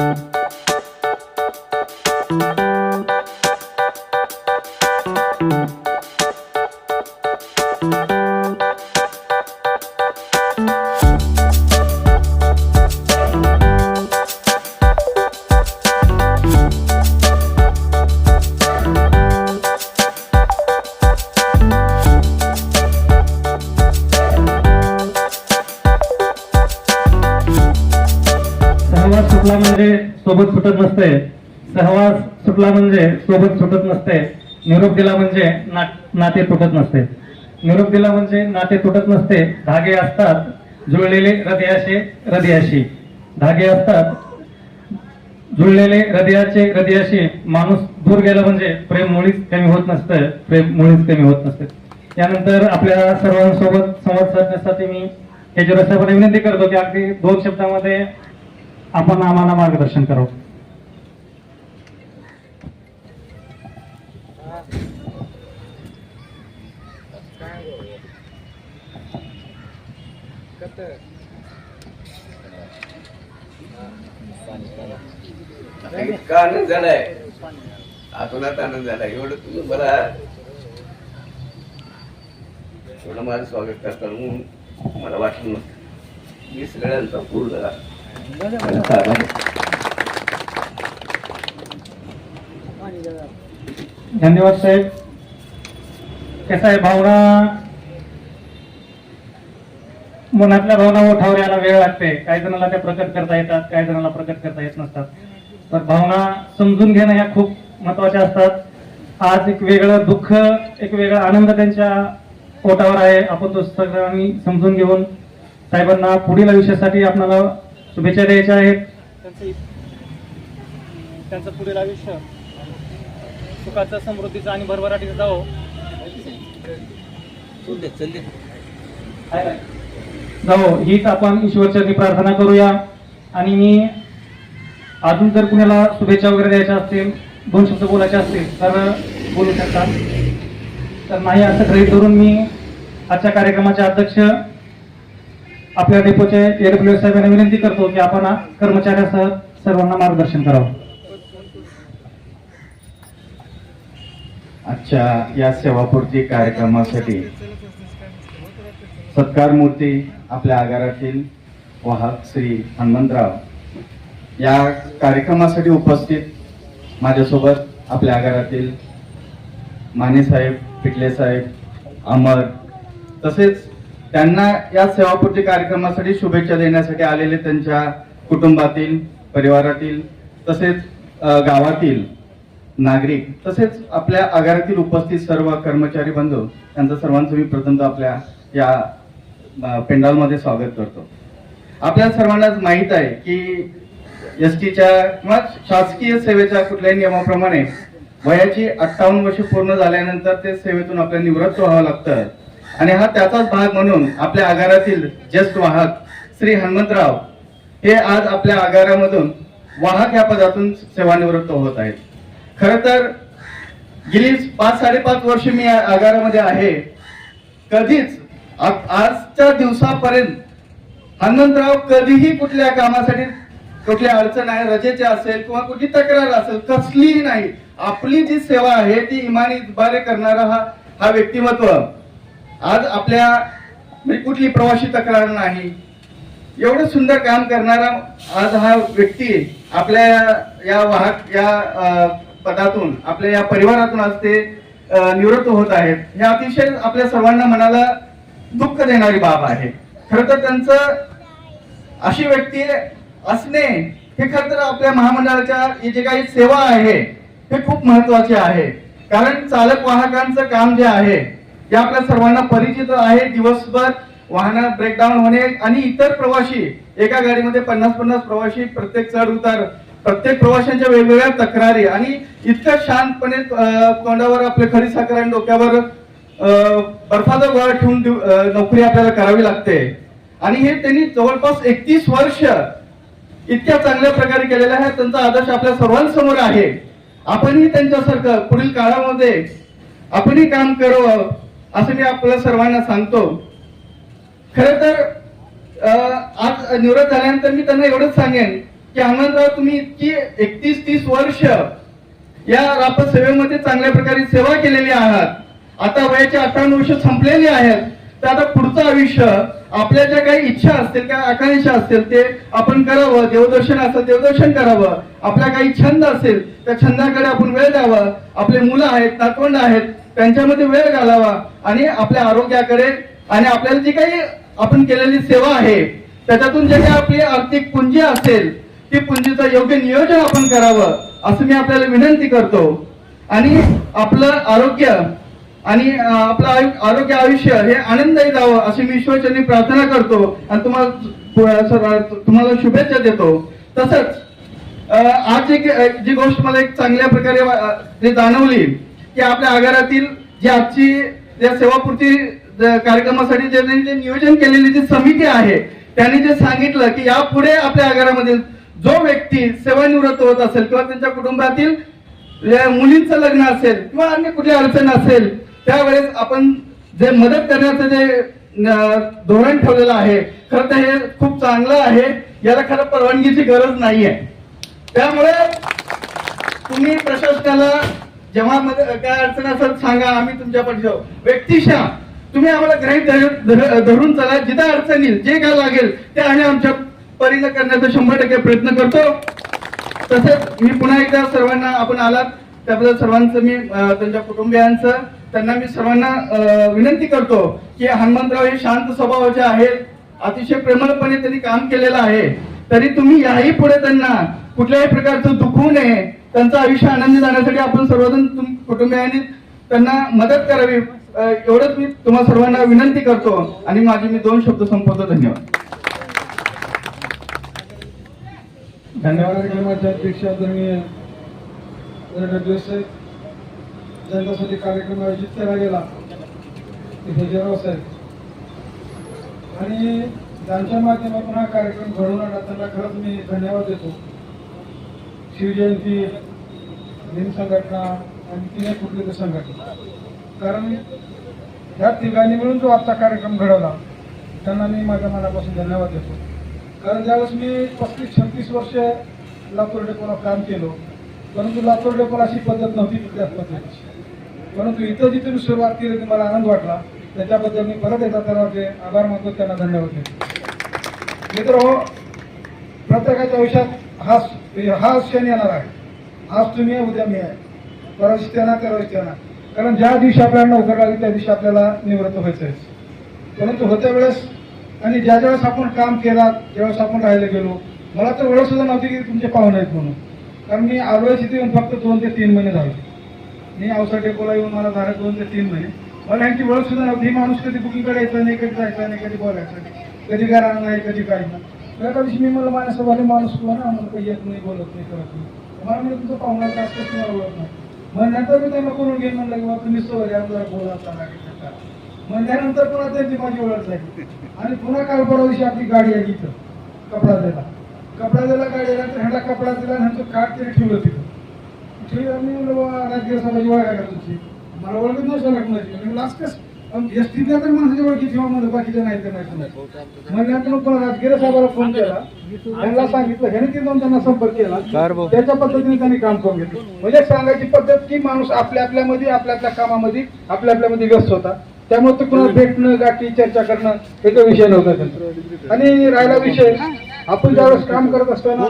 Música सोबत सुटत नसते. निरोप दिला म्हणजे ना- नाते तुटत नसते. निरोप दिला म्हणजे नाते तुटत नसते. धागे असतात जुळलेले हृदयाशी हृदयाशी. धागे असतात जुळलेले हृदयाचे हृदयाशी. माणूस दूर गेला म्हणजे प्रेम मुळीच कमी होत नसतं. प्रेम मुळीच कमी होत नसते. यानंतर आपल्या सर्वांसोबत संवाद साधण्यासाठी मी हे साहेबांना विनंती करतो की अगदी दोन शब्दामध्ये आपण आम्हाला मार्गदर्शन करावं. इतका आनंद झालाय. आतोनात आनंद झाला एवढं तुम्ही मला एवढं माझं स्वागत करताना म्हणून मला वाटलं नव्हतं. मी सगळ्यांचा पूर्ण. धन्यवाद साहेब. कसं आहे भावना? मनातल्या भावना ओठावर यायला वेळ लागते. काही जणांना त्या प्रकट करता येतात काही जणांना प्रकट करता येत नसतात. तर भावना समजून घेणं ह्या खूप महत्त्वाच्या असतात. आज एक वेगळं दुःख एक वेगळा आनंद त्यांच्या ओठावर आहे. आपण तो सगळ्यांनी समजून घेऊन साहेबांना पुढील आयुष्यासाठी आपल्याला शुभेच्छा द्यायच्या आहेत. त्यांचं पुढील आयुष्य सुखाचं समृद्धीचं आणि भरभराटीचं जावं. जाऊ हीच आपण ईश्वरचरणी प्रार्थना करूया. आणि मी अजून जर कुणाला शुभेच्छा वगैरे द्यायच्या असतील दोन शब्द बोलायचे असतील तर बोलू शकतात तर नाही असं गृहीत धरून मी आजच्या कार्यक्रमाचे अध्यक्ष आपल्या डेपोचे एडब्ल्यू साहेबांना विनंती करतो की आपण कर्मचाऱ्यासह सर्वांना मार्गदर्शन करावं. आजच्या या सेवापूर्ती कार्यक्रमासाठी सत्कार मूर्ती आपल्या आगारातील वाहक श्री हनुमंतराव. या कार्यक्रमासाठी उपस्थित माझ्यासोबत आपल्या आगारातील माने साहेब पिटले साहेब अमर तसेच त्यांना या सेवापूर्ती कार्यक्रमासाठी शुभेच्छा देण्यासाठी आलेले त्यांच्या कुटुंबातील परिवारातील तसेच गावातील नागरिक तसेच आपल्या आगारातील उपस्थित सर्व कर्मचारी बंधू यांचं सर्वांचं मी प्रथमतः आपल्या या पेंडॉलमध्ये स्वागत करतो. आपल्या सर्वांनाच माहीत आहे की एस टीच्या किंवा शासकीय सेवेच्या कुठल्याही नियमाप्रमाणे वयाची अठ्ठावन्न वर्ष पूर्ण झाल्यानंतर ते सेवेतून आपल्याला निवृत्त व्हावं लागतं. आणि हा त्याचाच भाग म्हणून आपल्या आगारातील ज्येष्ठ वाहक श्री हनुमंतराव हे आज आपल्या आगारामधून वाहक या पदातून सेवानिवृत्त होत आहेत. खर तर गेली पाच साडेपाच वर्ष मी या आगारामध्ये आहे. कधीच आजच्या दिवसापर्यंत हनुमंतराव कधीही कुठल्या कामासाठी कुठली अडचण आहे रजेचे असेल किंवा कुठली तक्रार असेल कसलीही नाही आपली जी सेवा आहे ती इमानी इतबारे करणारा हा हा व्यक्तिमत्व. आज आपल्या म्हणजे कुठली प्रवासी तक्रार नाही. एवढं सुंदर काम करणारा आज हा व्यक्ती आपल्या या वाहक या पदातून आपल्या या परिवारातून आज ते निवृत्त होत आहेत. हे अतिशय आपल्या सर्वांना मनाला दुःख देणारी बाब आहे. खर तर त्यांचं अशी व्यक्ती असणे हे खर तर आपल्या महामंडळाच्या जे काही सेवा आहे हे खूप महत्त्वाचे आहे. कारण चालक वाहकांचं काम जे आहे ते आपल्या सर्वांना परिचित आहे. दिवसभर वाहन ब्रेकडाऊन होणे आणि इतर प्रवासी एका गाडीमध्ये पन्नास पन्नास प्रवासी प्रत्येक चढ उतार प्रत्येक प्रवाशांच्या वेगवेगळ्या तक्रारी आणि इतकं शांतपणे तोंडावर आपले खडी साखर आणि डोक्यावर बर्फाचा गोळा ठेवून नोकरी आपल्याला करावी लागते. आणि हे त्यांनी जवळपास एकतीस वर्ष इतक्या चांगल्या प्रकारे केलेला आहे. त्यांचा आदर्श आपल्या सर्वांसमोर आहे. आपणही त्यांच्यासारखं पुढील काळामध्ये आपणही काम करावं असं मी आपल्या सर्वांना सांगतो. खर तर आज निवृत्त झाल्यानंतर मी त्यांना एवढंच सांगेन की आनंदराव तुम्ही इतकी एकतीस तीस वर्ष या रापत सेवेमध्ये चांगल्या प्रकारे सेवा केलेली आहात. आता वयाचे अठ्ठावन्न वर्ष आहेत. तर आता पुढचं आयुष्य आपल्या ज्या काही इच्छा असतील काय आकांक्षा असतील ते आपण करावं. देवदर्शन असेल देवदर्शन करावं. आपला काही छंद असेल त्या छंदाकडे आपण वेळ द्यावा. आपले मुलं आहेत नातवंड आहेत त्यांच्यामध्ये वेळ घालावा. आणि आपल्या आरोग्याकडे आणि आपल्याला जी काही आपण केलेली सेवा आहे त्याच्यातून जे काही आपली आर्थिक पुंजी असेल ती पुंजीचं योग्य नियोजन आपण करावं असं मी आपल्याला विनंती करतो. आणि आपलं आरोग्य आणि आपलं आयु- आरोग्य आयुष्य हे आनंददायी जावं अशी मी ईश्वरचरणी प्रार्थना करतो आणि तुम्हाला तुम्हाला शुभेच्छा देतो. तसंच आज एक जी गोष्ट मला एक चांगल्या प्रकारे जे जाणवली की आपल्या आगारातील जी आजची ज्या सेवापूर्ती कार्यक्रमासाठी जे जे नियोजन केलेली जी समिती आहे त्यांनी जे सांगितलं की यापुढे आपल्या आगारामधील जो व्यक्ती सेवानिवृत्त होत असेल किंवा त्यांच्या कुटुंबातील मुलींचं लग्न असेल किंवा अन्य कुठली अडचण असेल त्यावेळेस आपण जे मदत करण्याचं जे धोरण ठेवलेलं आहे खरं तर हे खूप चांगलं आहे. याला खरं परवानगीची गरज नाहीये. त्यामुळे तुम्ही प्रशासनाला जेव्हा काय अडचण असेल सांगा आम्ही तुमच्या पाठी व्यक्तिशा तुम्ही आम्हाला ग्रहित धर- धर- धरून चला. जिथं अडचण येईल जे काय लागेल ते आम्ही आमच्या परीनं करण्याचा शंभर टक्के प्रयत्न करतो. तसेच मी पुन्हा एकदा सर्वांना आपण आलात. त्याबद्दल सर्वांचं मी त्यांच्या कुटुंबियांचं त्यांना मी सर्वांना विनंती करतो की हनुमंतराव हे शांत स्वभावाचे आहेत अतिशय प्रेमळपणे त्यांनी काम केलेलं आहे. तरी तुम्ही याही पुढे त्यांना कुठल्याही प्रकारचं दुखवू नये. त्यांचं आयुष्य आनंदी जाण्यासाठी आपण सर्वजण कुटुंबियांनी त्यांना मदत करावी. एवढंच मी तुम्हा सर्वांना विनंती करतो. आणि माझे मी दोन शब्द संपवतो. धन्यवाद धन्यवाद अध्यक्ष आदरणीय डब्ल्यू साहेब ज्यांच्यासाठी कार्यक्रम आयोजित केला गेला. ते साहेब. आणि त्यांच्या माध्यमातून हा कार्यक्रम घडवून आणला त्यांना खरंच मी धन्यवाद देतो. शिवजयंती भीम संघटना आणि तिने कुठली तर संघटना. कारण ह्या तिघांनी मिळून जो आजचा कार्यक्रम घडवला त्यांना मी माझ्या मनापासून धन्यवाद देतो. कारण ज्यावेळेस मी पस्तीस छत्तीस वर्ष लातूर डेपोला काम केलो परंतु लातूर डेपोला अशी पद्धत नव्हती त्याच पद्धतीची. परंतु इथं जिथून सुरुवात केली होती मला आनंद वाटला. त्याच्याबद्दल मी परत एकदा त्यांना आभार मानतो त्यांना धन्यवाद देतो. मित्र हो प्रत्येकाच्या आयुष्यात हा हा क्षण येणार आहे. आज तुम्ही आहे उद्या मी आहे. परवाच त्यांना तेरा त्यांना कारण ज्या दिवशी आपल्याला नोकर लागली त्या दिवशी आपल्याला निवृत्त व्हायचं आहे. परंतु होत्या वेळेस आणि ज्या ज्यावेळेस आपण काम केला ज्यावेळेस आपण राहायला गेलो मला तर वेळ सुद्धा नव्हती की तुमचे पाहुणे आहेत म्हणून. कारण मी आलोय तिथे येऊन फक्त दोन ते तीन महिने झाले. मी औसा टेपोला येऊन मला झाले दोन ते तीन महिने. मला यांची ओळख सुद्धा नव्हती. ही माणूस कधी बुकिंगकडे यायचा नाही कधी जायचा नाही कधी बोलायचं नाही कधी घराला नाही कधी काय नाही. एका दिवशी मी म्हणलं माझ्यासोबत माणूस कोण ना आम्हाला काही येत नाही बोलत नाही करत नाही. मला म्हणजे तुमचं पाहुणा जास्त तुम्हाला ओळख नाही? मग नंतर मी त्यांना करून घेईन म्हणलं की बाबा तुम्ही सोबत या जरा बोला चाला मग त्यानंतर पुन्हा त्यांची माझी ओळख झाली. आणि पुन्हा काल परवा दिवशी आपली गाडी आली इथं कपडा द्यायला. कपडा दिला गाडी आला तर ह्याला कपडा दिला आणि ह्यांचं कार्ड तरी ठेवलं तिथं. ठेवलं मी म्हणलं बाबा राजकीय समाजाची ओळख आहे तुमची मला ओळखत नसतं लग्नाची. असं कसं? एस टीतल्या तर माणसाची ओळखी ठेवा म्हणलं बाकीच्या नाही तर नाही तर नाही मग राजगिरे साहेबाला फोन केला. त्यांना सांगितलं ह्याने ती जाऊन त्यांना संपर्क केला. त्याच्या पद्धतीने त्यांनी काम करून घेतलं. म्हणजे सांगायची पद्धत की माणूस आपल्या आपल्यामध्ये आपल्या आपल्या कामामध्ये आपल्या आपल्यामध्ये व्यस्त होता. त्यामुळे ते कुणाला भेटणं गाठी चर्चा करणं हे तो विषय नव्हता त्यांचा. आणि राहिला विषय. आपण ज्यावेळेस काम करत असताना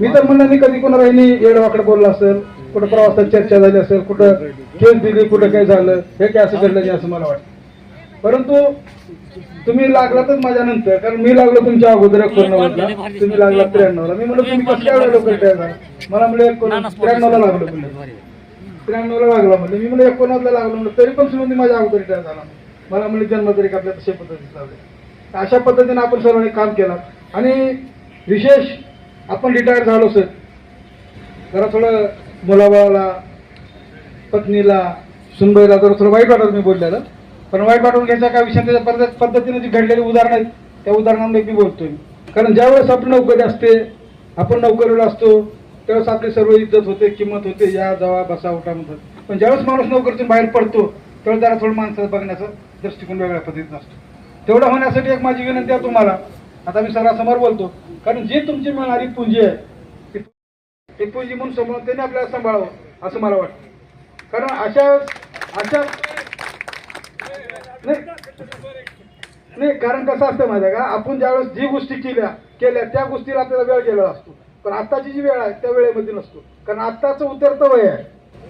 मी तर म्हणलं नाही कधी कोणाला येडवाकडे बोललं असेल कुठं प्रवासात चर्चा झाली असेल कुठं केस दिली कुठं काय झालं हे काय असं घडलं नाही असं मला वाटतं. परंतु तुम्ही लागलातच माझ्या नंतर कारण मी लागलो तुमच्या अगोदर एकोणनव्वदला तुम्ही लागला त्र्याण्णवला. मी म्हणलं तुम्ही कसं काय एवढ्या लवकर रिटायर झाला मला म्हणजे त्र्याण्णवला लागलो म्हणलं. त्र्याण्णवला लागला म्हणजे मी म्हणजे एकोणनव्वदला लागलो म्हणलं तरी पण सुरुवाती माझ्या अगोदर रिटायर झाला मला म्हणजे जन्मतारीख आपल्या तशा पद्धतीने लावले अशा पद्धतीने आपण सर्वांनी काम केलं. आणि विशेष आपण रिटायर झालो सर जरा थोडं मुलाबाळाला पत्नीला सुनबाईला जरा थोडं वाईट वाटत मी बोललेलं. पण वाईट वाटून घ्यायचा काय विषय त्याच्या पद्धत पद्धतीने जी घडलेली उदाहरणं आहेत त्या उदाहरणांमध्ये मी बोलतोय. कारण ज्यावेळेस आपण नोकरी असते आपण नोकरीला असतो त्यावेळेस आपली सर्व इज्जत होते किंमत होते या जावा बसा उठा म्हणतात. पण ज्यावेळेस माणूस नोकरीतून बाहेर पडतो त्यावेळेस जरा थोडं माणसाचं बघण्याचा दृष्टिकोन वेगळ्या पद्धतीचा असतो तेवढं होण्यासाठी एक माझी विनंती आहे तुम्हाला आता मी सरासमोर बोलतो कारण जी तुमची मिळणारी पुंजी आहे ती- ती पुंजी म्हणून समोर त्याने आपल्याला सांभाळावं असं मला वाटतं. कारण अशा अशा नाही. नाही कारण कसं असतं माहिती आहे का? आपण ज्यावेळेस जी गोष्टी केल्या केल्या त्या गोष्टीला आपल्याला वेळ गेलेला असतो. पण आत्ताची जी वेळ आहे त्या वेळेमध्ये नसतो. कारण आत्ताचं उतरतं वय आहे.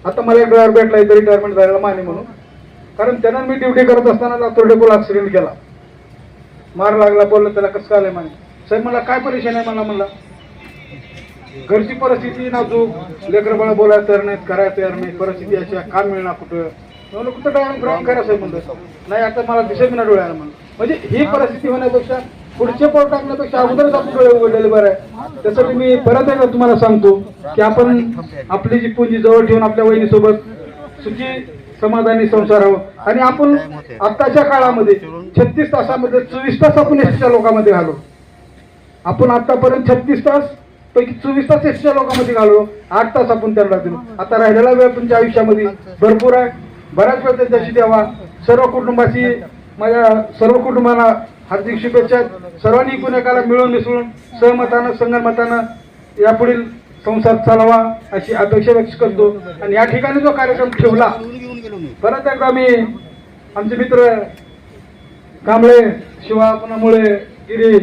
आता मला एक ड्रायव्हर भेटला इथं रिटायरमेंट झालेला माने म्हणून. कारण त्यांना मी ड्युटी करत असताना लातूर डेपोला ऍक्सिडेंट केला. मार लागला बोललं त्याला कसं आलंय म्हणे? साहेब मला काय परेशान आहे मला म्हणला? घरची परिस्थिती नाजूक लेकर बाळा बोलायला तयार नाहीत करायला तयार नाही परिस्थिती अशी काम मिळणार कुठं? म्हणलं कुठं काय ग्राउंड करा साहेब म्हणलं. नाही आता मला दिसत ना डोळ्याला म्हणलं. म्हणजे ही परिस्थिती होण्यापेक्षा पुढचे पाऊल टाकण्यापेक्षा अगोदरच आपण डोळे उघडलेले बरं आहे. त्यासाठी मी परत एकदा तुम्हाला सांगतो की आपण आपली जी पुंजी जवळ ठेवून आपल्या वहिनीसोबत सुखी समाधानी संसार हवं. आणि आपण आत्ताच्या काळामध्ये छत्तीस तासामध्ये चोवीस तास आपण एसच्या लोकांमध्ये घालो. आपण आतापर्यंत छत्तीस तास पैकी चोवीस तास एसच्या लोकांमध्ये घालवलो आठ तास आपण त्यांना दिलो आता राहिलेला वेळ तुमच्या आयुष्यामध्ये भरपूर आहे. बऱ्याच वेळ त्यांच्याशी द्यावा. सर्व कुटुंबाशी माझ्या सर्व कुटुंबाला हार्दिक शुभेच्छा. सर्वांनी एकूण एकाला मिळून मिसळून सहमतानं संगनमतानं यापुढील संसार चालवा अशी अपेक्षा व्यक्त करतो. आणि या ठिकाणी जो कार्यक्रम ठेवला परत एकदा मी आमचे मित्र कांबळे शिवा पुन्हामुळे गिरी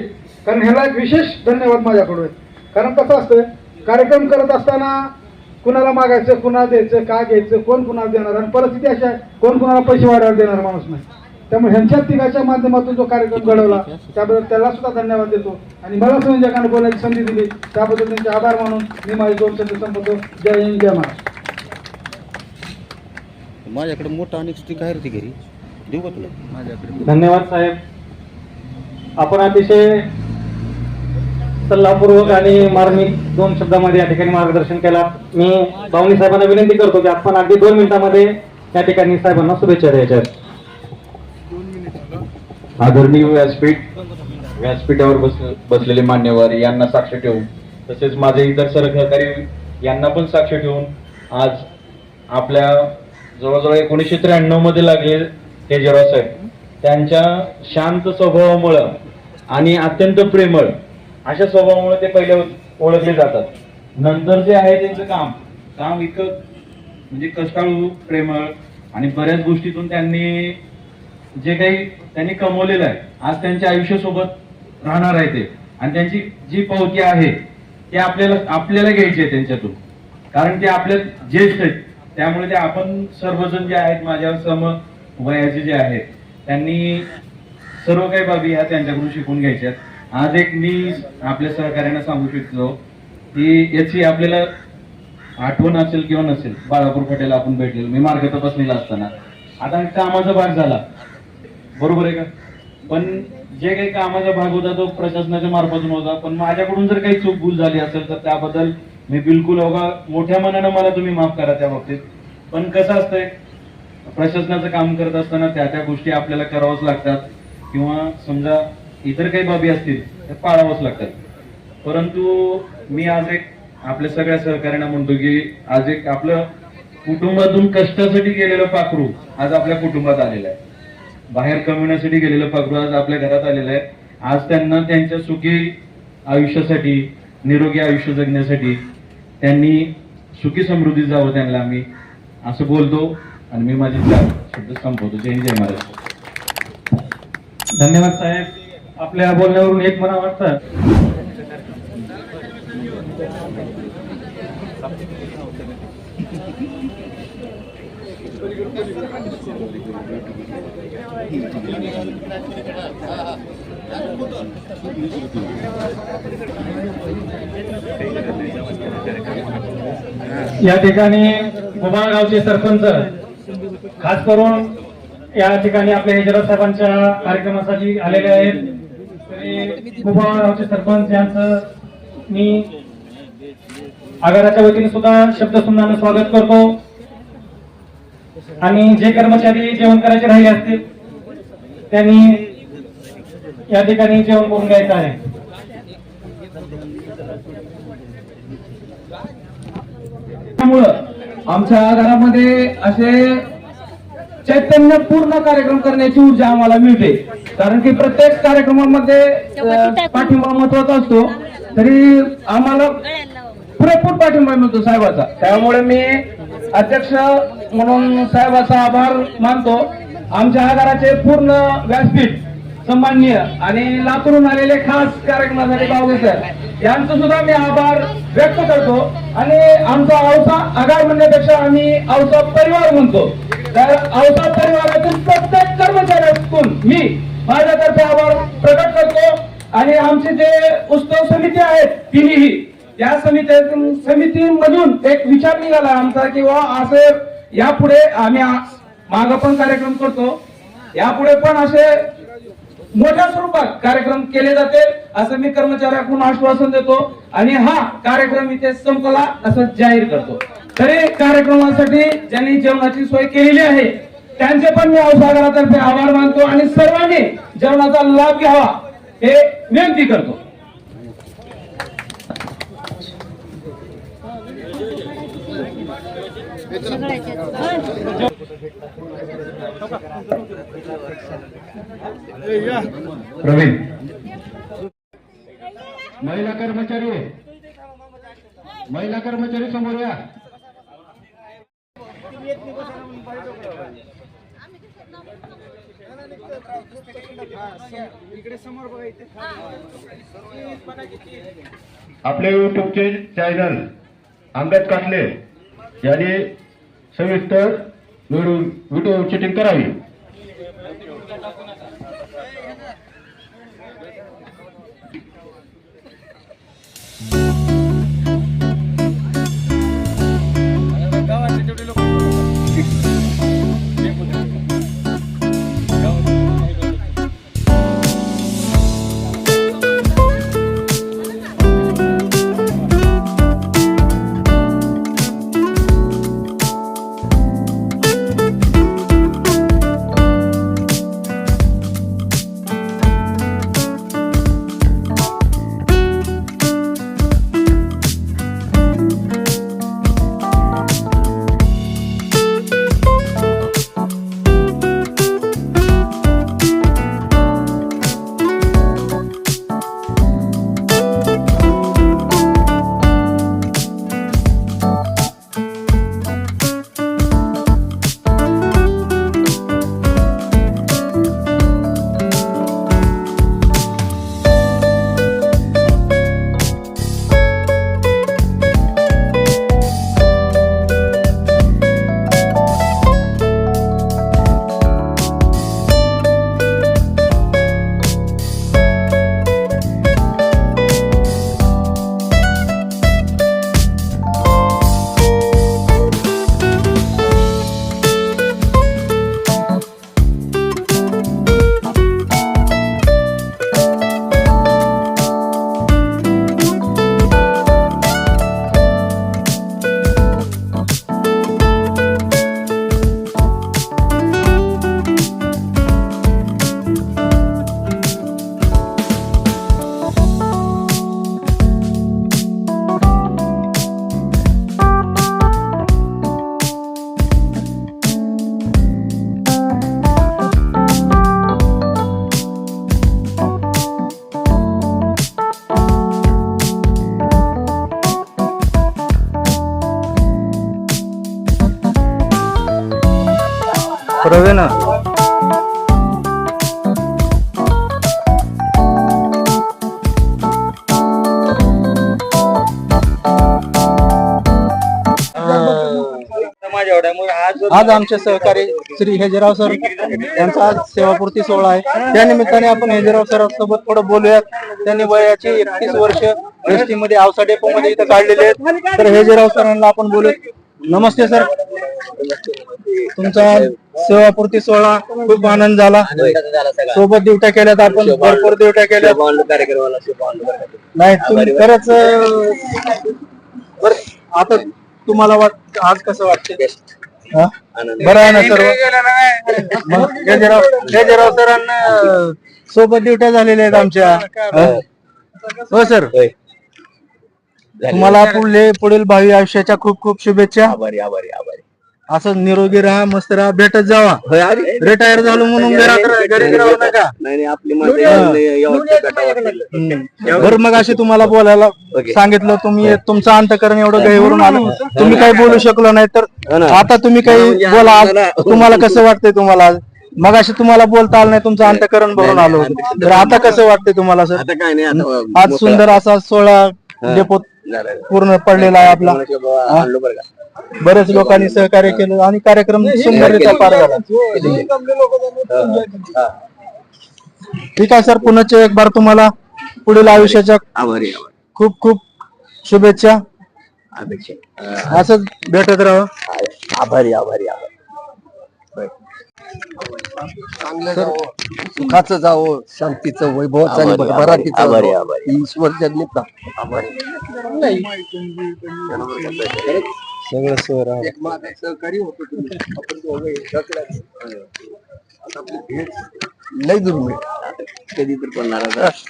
कारण ह्याला एक विशेष धन्यवाद माझ्याकडून आहे. कारण कसं असतं कार्यक्रम करत असताना कुणाला मागायचं कुणाला द्यायचं का घ्यायचं कोण कुणाला देणार आणि परिस्थिती अशा आहे, कोण कुणाला पैसे वाढवायला देणार माणूस नाही. त्यामुळे ह्यांच्या तिघाच्या माध्यमातून जो कार्यक्रम घडवला त्याबद्दल त्याला सुद्धा धन्यवाद देतो. आणि मला संयोजकांना बोलायची संधी दिली त्याबद्दल त्यांचे आभार मानून मी माझे दोन शब्द संपवतो. जय हिंद जय महाराष्ट्र. माझ्याकडे मोठा अनेक स्टिक आहे रे ती घरी. देऊ का तुला? माझ्याकडे धन्यवाद साहेब. आपण अतिशय सल्लापूर्वक आणि मार्मिक दोन शब्दामध्ये या ठिकाणी मार्गदर्शन केला. मी बावणी साहेबांना विनंती करतो की आपण अगदी दोन मिनिटांमध्ये या ठिकाणी साहेबांना शुभेच्छा द्यायच्या. आदरणीय व्यासपीठ व्यासपीठावर बस बसलेले मान्यवर यांना साक्ष ठेवून तसेच माझे इतर सहकारी यांना पण साक्ष ठेवून आज आपल्या जवळजवळ एकोणीसशे त्र्याण्णवमध्ये लागले हे जरा साहेब त्यांच्या शांत स्वभावामुळं आणि अत्यंत प्रेमळ अशा स्वभावामुळे ते पहिले ओळखले जातात. नंतर जे आहे त्यांचं काम काम इतकं म्हणजे कष्टाळू प्रेमळ आणि बऱ्याच गोष्टीतून त्यांनी जे काही त्यांनी कमवलेलं आहे आज त्यांच्या आयुष्यासोबत राहणार आहे ते. आणि त्यांची जी पावती आहे ते आपल्याला आपल्याला घ्यायची आहे त्यांच्यातून. कारण ते आपल्या ज्येष्ठ आहेत. त्यामुळे ते आपण सर्वजण जे आहेत माझ्या सम वयाचे जे आहेत त्यांनी सर्व काही बाबी ह्या त्यांच्याकडून शिकून घ्यायच्या आज एक मी आपल्या सहकार्यांना सांगू शकतो की याची आपल्याला आठवण असेल किंवा नसेल बाळापूर फाट्याला आपण भेटलेलो. मी मार्ग तपासणीला असताना. आता कामाचा भाग झाला. बरोबर आहे का? पण जे काही कामाचा भाग होता तो प्रशासनाच्या मार्फतून होता पण माझ्याकडून जर काही चूक भूल झाली असेल तर त्याबद्दल मी बिलकुल अवघा मोठ्या मनानं मला तुम्ही माफ करा त्या बाबतीत. पण कसं असतंय प्रशासनाचं काम करत असताना त्या त्या गोष्टी आपल्याला करावंच लागतात. किंवा समजा इतर काही बाबी असतील त्या पाळावंच लागतात. परंतु मी आज एक आपल्या सगळ्या सहकार्यांना म्हणतो की आज एक आपलं कुटुंबातून कष्टासाठी गेलेलं पाखरू आज आपल्या कुटुंबात आलेलं आहे. बाहेर कमविण्यासाठी गेलेलं पाखरू आज आपल्या घरात आलेलं आहे. आज त्यांना त्यांच्या सुखी आयुष्यासाठी निरोगी आयुष्य जगण्यासाठी त्यांनी सुखी समृद्धी जावं त्यांना मी असं बोलतो आणि मी माझी शब्द संपवतो. जय जय महाराज. धन्यवाद साहेब. आपल्या बोलण्यावरून एक मला वाटतं या ठिकाणी गोबाळगावचे गावचे सरपंच खास करून या ठिकाणी आपल्या हेजराज साहेबांच्या कार्यक्रमासाठी आलेले आहेत. तरी गावचे सरपंच यांचं मी आगाराच्या वतीने सुद्धा शब्द स्वागत करतो. आणि जे कर्मचारी जेवण करायचे राहिले असतील त्यांनी या ठिकाणी जेवण करून घ्यायचं आहे. त्यामुळं आमच्या घरामध्ये असे चैतन्यपूर्ण कार्यक्रम करण्याची ऊर्जा आम्हाला मिळते. कारण की प्रत्येक कार्यक्रमामध्ये पाठिंबा महत्त्वाचा असतो. तरी आम्हाला पुरेपूर पाठिंबा मिळतो साहेबाचा. त्यामुळे मी अध्यक्ष म्हणून साहेबाचा आभार मानतो. आमच्या आगाराचे पूर्ण व्यासपीठ सन्माननीय आणि लातूरून आलेले खास कार्यक्रमासाठी बावगे सर यांचं सुद्धा मी आभार व्यक्त करतो. आणि आमचा औसा आगार म्हणण्यापेक्षा आम्ही औसा परिवार म्हणतो. तर औसा परिवारातील प्रत्येक कर्मचाऱ्यातून मी माझ्यातर्फे आभार प्रकट करतो. आणि आमचे जे उत्सव समिती आहेत तिन्ही या समिती समितीमधून एक विचार निघाला आमचा की वा असं यापुढे आम्ही माग पण कार्यक्रम करतो. यापुढे पण असे मोठ्या स्वरूपात कार्यक्रम केले जाते असं मी कर्मचाऱ्याकडून आश्वासन देतो. आणि हा कार्यक्रम इथे संपला असं जाहीर करतो. तरी कार्यक्रमासाठी ज्यांनी जेवणाची सोय केलेली आहे त्यांचे पण मी औसागरातर्फे आभार मानतो आणि सर्वांनी जेवणाचा लाभ घ्यावा हे विनंती करतो. प्रवीण. महिला कर्मचारी महिला कर्मचारी समोर या. आपले युट्यूबचे चॅनल अंगद काटले. यांनी सविस्तर व्हिडिओ चिटिंग करावी. खरं ना. आज आमचे सहकारी श्री हेजराव सर यांचा आज सेवापूर्ती सोहळा आहे. त्या निमित्ताने आपण हेजराव सर सोबत थोडं बोलूयात. त्यांनी वयाची एकतीस वर्ष एसटी मध्ये आवसाडेपो मध्ये इथं काढलेले आहेत. तर हेजराव सरांना आपण बोलूया नमस्ते सर. तुमचा सेवापूर्ती सोहळा खूप आनंद झाला. सोबत दिवट्या केल्यात आपण भरपूर दिवट्या केल्या नाही तुम्ही खरंच आता तुम्हाला वाट आज कसं वाटते हा? बरं आहे ना सर्व? मग सरांना सोबत दिवट्या झालेल्या आहेत आमच्या. हो? सर. तुम्हाला पुढले पुढील भावी आयुष्याच्या खूप खूप शुभेच्छा. आभारी आभारी आभारी. असं निरोगी राहा मस्त राहा भेटत जावा. रिटायर झालो म्हणून घरी राहू नका. नाही आपली. बरं मग असे तुम्हाला बोलायला सांगितलं तुम्ही तुमचं अंतकरण एवढं गहीवरून आलं. तुम्ही काही बोलू शकलो नाही तर हो. आता तुम्ही काही म्हणजे बोला. तुम्हाला कसं वाटतंय तुम्हाला? मग असे तुम्हाला बोलता आलं नाही तुमचं अंतकरण भरून आलो तर आता कसं वाटतंय तुम्हाला सर? आज सुंदर असा सोळा डेपोत. पूर्ण पडलेला आहे आपला. बरेच लोकांनी सहकार्य केलं आणि कार्यक्रम सुंदररित्या पार झाला. ठीक आहे सर. पुन्हा एक बार तुम्हाला पुढील आयुष्याच्या आभारी आभारी. खूप खूप शुभेच्छा. अपेक्षा. असंच भेटत राहा. आभारी आभारी आभारी. सुखाचं जावं शांतीचं वैभवाचं आणि भरभराटीचं आभारी, जावं. आभारी. ईश्वर जन्मी प्राप्त सगळं सर सहकारी होतो तुम्ही. आपण दोघं एकत्र आहे. आता आपली भेट. लय दुर्मिळ. कधी तर पण नाराज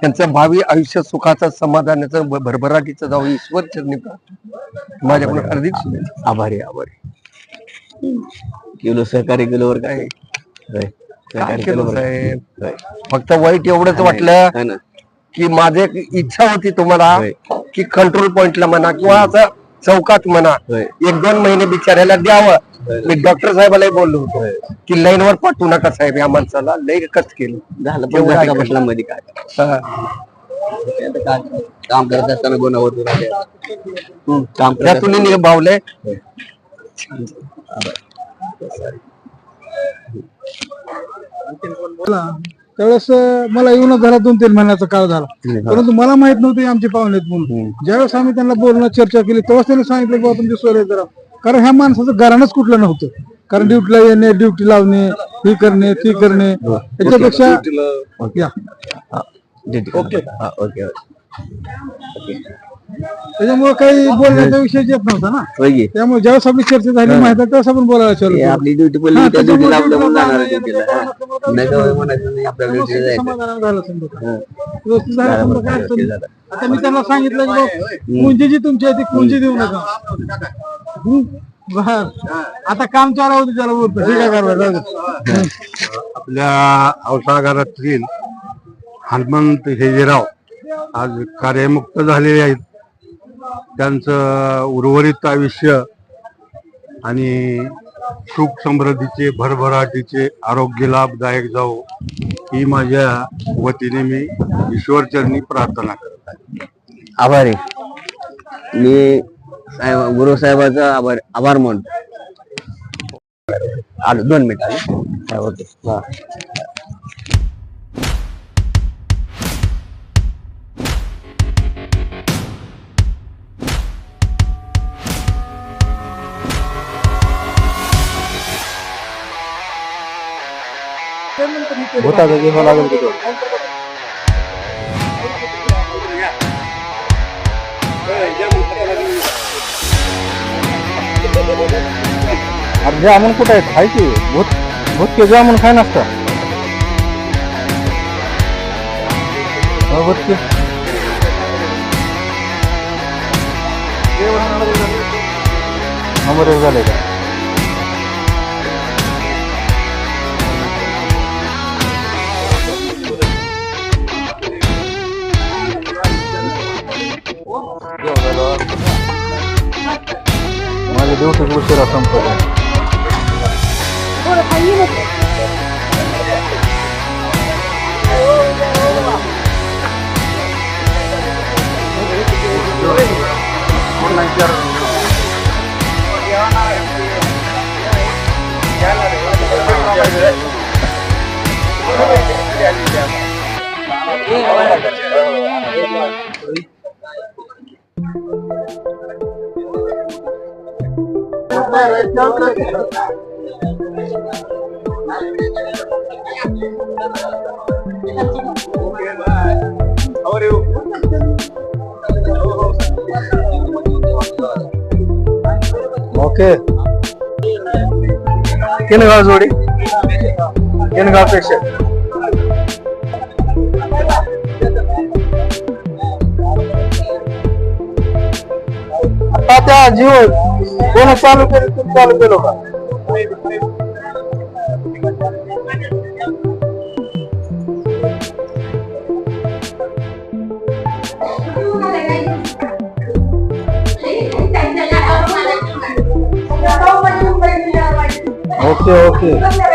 त्यांचं भावी आयुष्य सुखाचं समाधानाचं भरभराटीचं जावं ईश्वर चरणी प्राप्त माझ्याकडून हार्दिक शुभेच्छा. आभारी आभारी. केलं सहकार्य केल्यावर काय. काय केलं केलं साहेब होय. फक्त वाईट एवढंच वाटलं है ना की माझी एक इच्छा होती तुम्हाला होय. की कंट्रोल पॉइंटला म्हणा किंवा असं चौकात म्हणा होय. एक दोन महिने बिचारायला द्यावं मी डॉक्टर साहेबालाही बोललो होतो की लाईन वर पाठवू नका साहेब या माणसाला लई कष्ट केलं झालं पण एवढं बसला ऐकलं. बसला मध्ये काय हा. आता काय काम करत असताना गुणावर हम्म. काम करत त्यातून त्यावेळेस मला येऊन झाला दोन तीन महिन्याचा काळ झाला. परंतु मला माहीत नव्हते आमचे पाहुणे म्हणून. ज्यावेळेस आम्ही त्यांना बोलणं चर्चा केली तेव्हाच त्यांनी सांगितलं बाबा तुमचे सोयरे जरा. कारण ह्या माणसाचं घराणंच कुठलं नव्हतं. कारण ड्युटीला येणे ड्युटी लावणे ही करणे ती करणे याच्यापेक्षा या. ओके ओके त्याच्यामुळे काही बोलण्याचा विषय येत नव्हता ना. त्यामुळे ज्यावेळेस आपली चर्चा झाली माहिती त्यावेळेस आपण बोलायला चालू हे केलं. आपली ड्युटी हा, त्या त्याच्यामुळे ड्युटीला जाणार ड्युटीला काय नाही तर म्हणायचं नाही आपल्या ड्युटीला व्यवस्थित जायचं. समाधान झालं समजा. हा. व्यवस्थित झालं झालं, समजा काय अडचण. नाही. आता मी त्यांना सांगितलं की पुंजी जी तुमची आहे ती पुंजी देऊ नका? बर. आता काम चालू होतं त्याला बोलतो. ठीक आहे कारभार, जाऊ दे. आपल्या औषधागारातील हनुमंत हेजेराव आज कार्यमुक्त झालेले आहेत. त्यांचं उर्वरित आयुष्य आणि सुख समृद्धीचे भरभराटीचे आरोग्य लाभदायक जावो ही माझ्या वतीने मी ईश्वरचरणी प्रार्थना करत आहे. आभारी. मी साहेब गुरु साहेबाचा आभार आभार मानतो. आलो दोन मिनिट आले. ओके. हा. भूताचा घेऊन लागेल तिथं. अरे जामून कुठे आहे की भूत भूतके जामून खाय नसतं. हो, भूतके नंबर एक झाले का? ओके. किन गाव जोडी? किन गावपेक्षा आता त्या जीव कोण चालू केलं तुम्ही चालू केलो का ओके